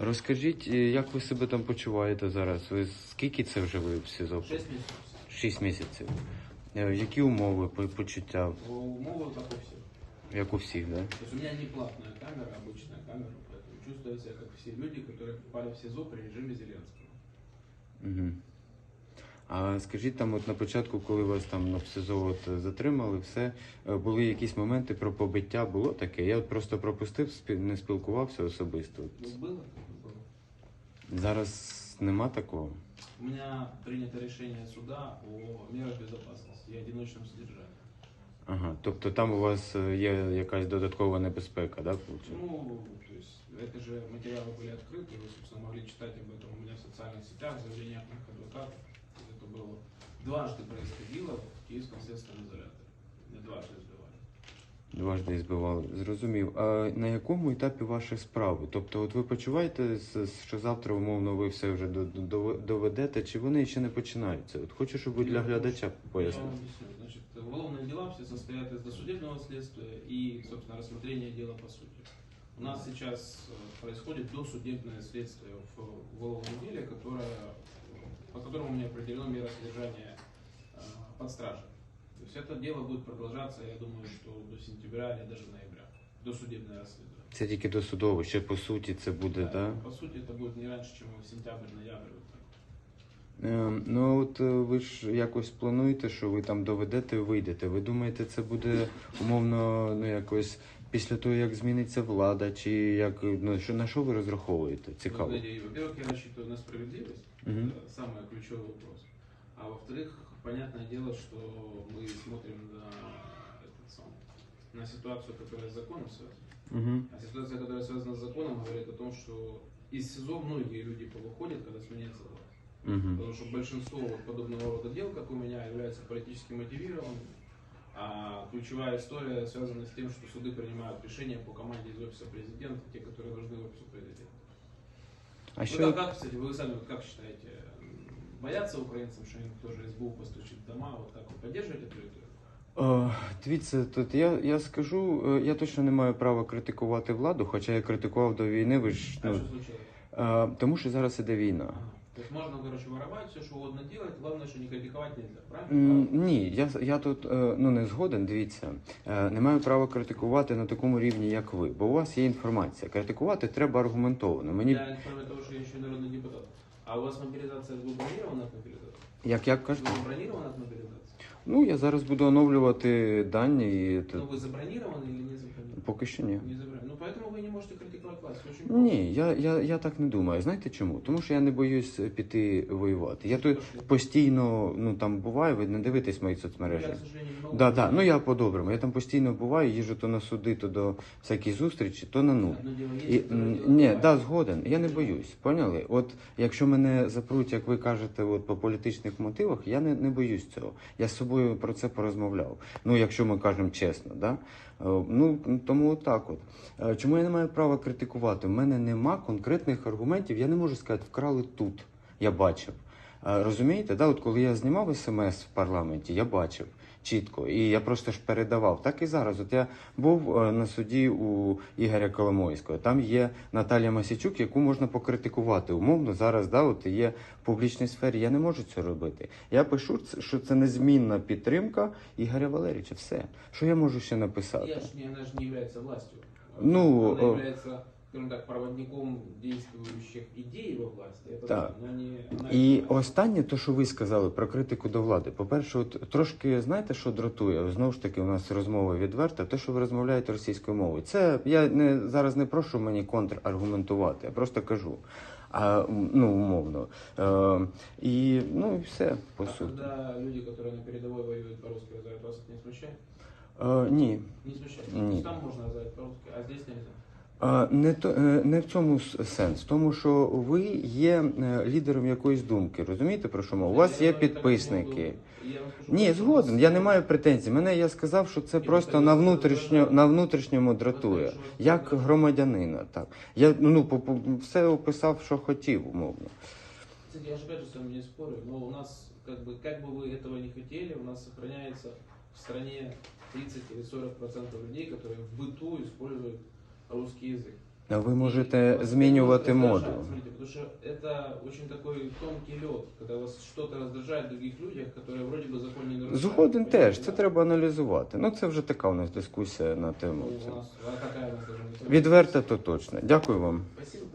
Розкажіть, е, як ви себе там почуваєте зараз? Ви скільки це вже ви в СІЗО? 6 месяцев. Шість місяців. Е, Які умови, по- почуття, Умова как у всех. як у всіх, да? То есть у меня не платная камера, обычная камера, поэтому чувствую себя как все люди, которые попали в СИЗО при режиме Зеленского. Угу. А скажіть там, от на початку, коли вас там ну, в СИЗО от, е, затримали, все, е, були якісь моменти про побиття, було таке? Я от просто пропустив, спі- не спілкувався особисто. От Ну, было, как бы было. Зараз нема такого. У меня принято решение суда о мерах безопасности и одиночном содержании. Ага, тобто там у вас е, є якась додаткова небезпека, да, виходить? Ну, то есть это же материалы были открыты, вы, собственно, могли читать об этом у меня в социальных сетях, в заявлениях моих адвокатов. Это было дважды происходило в Киевском следственном изоляторе. Меня дважды избивали. Дважди збивали. Зрозумів. А на якому етапі ваші справи? Тобто, от ви почуваєте, з- що завтра, умовно, ви все вже до- до- доведете, чи вони ще не починаються? От хочу, щоб ви для глядача Я пояснили. вам объясню. Значит, уголовные дела все состоят из досудебного следствия и, собственно, рассмотрения дела по сути. У нас сейчас э, происходит досудебное следствие в уголовном деле, которое, по которому мне определено мера содержания э, под стражей. То есть это дело будет продолжаться, я думаю, что до сентября или даже ноября. Досудебное расследование. Це тільки досудово, ще по суті це буде, так? Да? По сути, это будет не раньше, чем в сентябрь-ноябрь. Вот так. Ем, ну от е, ви ж якось плануєте, що ви там доведете і вийдете. Ви думаєте, це буде умовно ну якось після того, як зміниться влада, чи як ну що на що ви розраховуєте? Цікаво. Ну, смотрите, Во-первых, я рассчитываю на справедливость. Мгм. Это самый ключевой вопрос. А во-вторых, понятное дело, что мы смотрим на, этот самый, на ситуацию, которая с законом связана. Угу. А ситуация, которая связана с законом, говорит о том, что из СИЗО многие люди повыходят, когда сменяется власть. Угу. Потому что большинство вот подобного рода дел, как у меня, являются политически мотивированными. А ключевая история связана с тем, что суды принимают решения по команде из офиса президента, те, которые нужны офису президента. А Ну, що как, как, кстати, вы сами вот как считаете, м, боятся украинцам, что им тоже СБУ постучит в дома, вот так вы поддерживаете эту риторику? О, дивіться, тут я, я скажу, е, я точно не маю права критикувати владу, хоча я критикував до війни. Ви ж А ну что случилось? е, тому, що зараз іде війна. Ага. То есть можно, короче, воровать, все, что угодно делать, главное, что не критиковать нельзя, М, правильно? Ні, я, я тут е, ну не згоден. Дивіться, Е, не маю права критикувати на такому рівні, як ви, бо у вас є інформація. Критикувати треба аргументовано. Мені Я, кроме того, что я еще и народный депутат. А у вас мобилизация СБУ бронирована от мобилизации? як як кажете, Вы забронированы от мобилизации? ну я зараз буду оновлювати дані і Ну, тут вы забронированы или не забронированы? поки що ні. Не забронированы. Ну, поэтому вы не можете критиковать власть. Очень просто. Ні, я, я, я так не думаю. Знаєте чому? Тому що я не боюсь піти воювати. Я тут постійно ну там буваю, ви не дивитесь мої Ну, соцмережі. Я, к сожалению, не могу. Да, да, ну я по-доброму. Я там постійно буваю, їжджу то на суди, то до всяких зустрічі, то на ну. Одно дело есть, І, второе м, дело ні, бывает. да, згоден. Я не боюсь. Поняли? От якщо мене запруть, як ви кажете, от по політичних мотивах, я не, не боюсь цього. Я з собою про це порозмовляв. Ну, якщо ми кажемо чесно, да? Е, Ну тому так от. Е, Чому я не маю права критикувати? У мене нема конкретних аргументів. Я не можу сказати, вкрали тут. Я бачив. Е, Розумієте, да? От коли я знімав смс в парламенті, я бачив чітко, і я просто ж передавав. Так і зараз. От я був е, на суді у Ігоря Коломойського. Там є Наталія Масічук, яку можна покритикувати. Умовно зараз да, от є в публічній сфері. Я не можу це робити. Я пишу, що це незмінна підтримка Ігоря Валерійовича. Все. Що я можу ще написати? Я ж не, она же не является властью. Ну, она э, является, скажем так, проводником действующих идей во власти. Это Да. да, но не, она І не власть. останнє, то що ви сказали про критику до влади. По-перше, от трошки знаєте, що дратує? Знову ж таки, у нас розмова відверта. Те, що ви розмовляєте російською мовою, це я не зараз не прошу мені контраргументувати, я просто кажу. А м, ну умовно. Е, і ну і все по А суті. когда люди, которые на передовой воюют по-русски, разговаривают, вас это не смущает? Е, ні. Не смущает. Не. То есть там можно разговаривать по-русски, а здесь нельзя. Е, Не то е, не в цьому с- сенс, тому що ви є е, лідером якоїсь думки. Розумієте про що мова? У вас є Я говорю, так підписники. буду. Я вам скажу, Ні, что згоден. у Я нас- не маю претензій. Мене я сказав, що це Ні, просто ну, на це- внутрішньо це- на внутрішньому дратує. Це- це- Як громадянина, так. Я ну по- по- все описав, що хотів, умовно. Кстати, я же опять же с вами не спорю, но у нас, как бы, как бы вы этого не хотели, у нас сохраняется в стране 30 или 40 процентов людей, которые в быту используют русский язык. А ви И можете вас змінювати это может моду. раздражать. Смотрите, потому что это очень такой тонкий лед, когда вас что-то раздражает в других людях, которые вроде бы закон не нарушают. Згоден теж, Понимаете, це да? треба аналізувати. Ну це вже така у нас дискусія на Ну, тему. у нас, а какая у нас должна быть? Відверто, то точно. Дякую вам. Спасибо большое.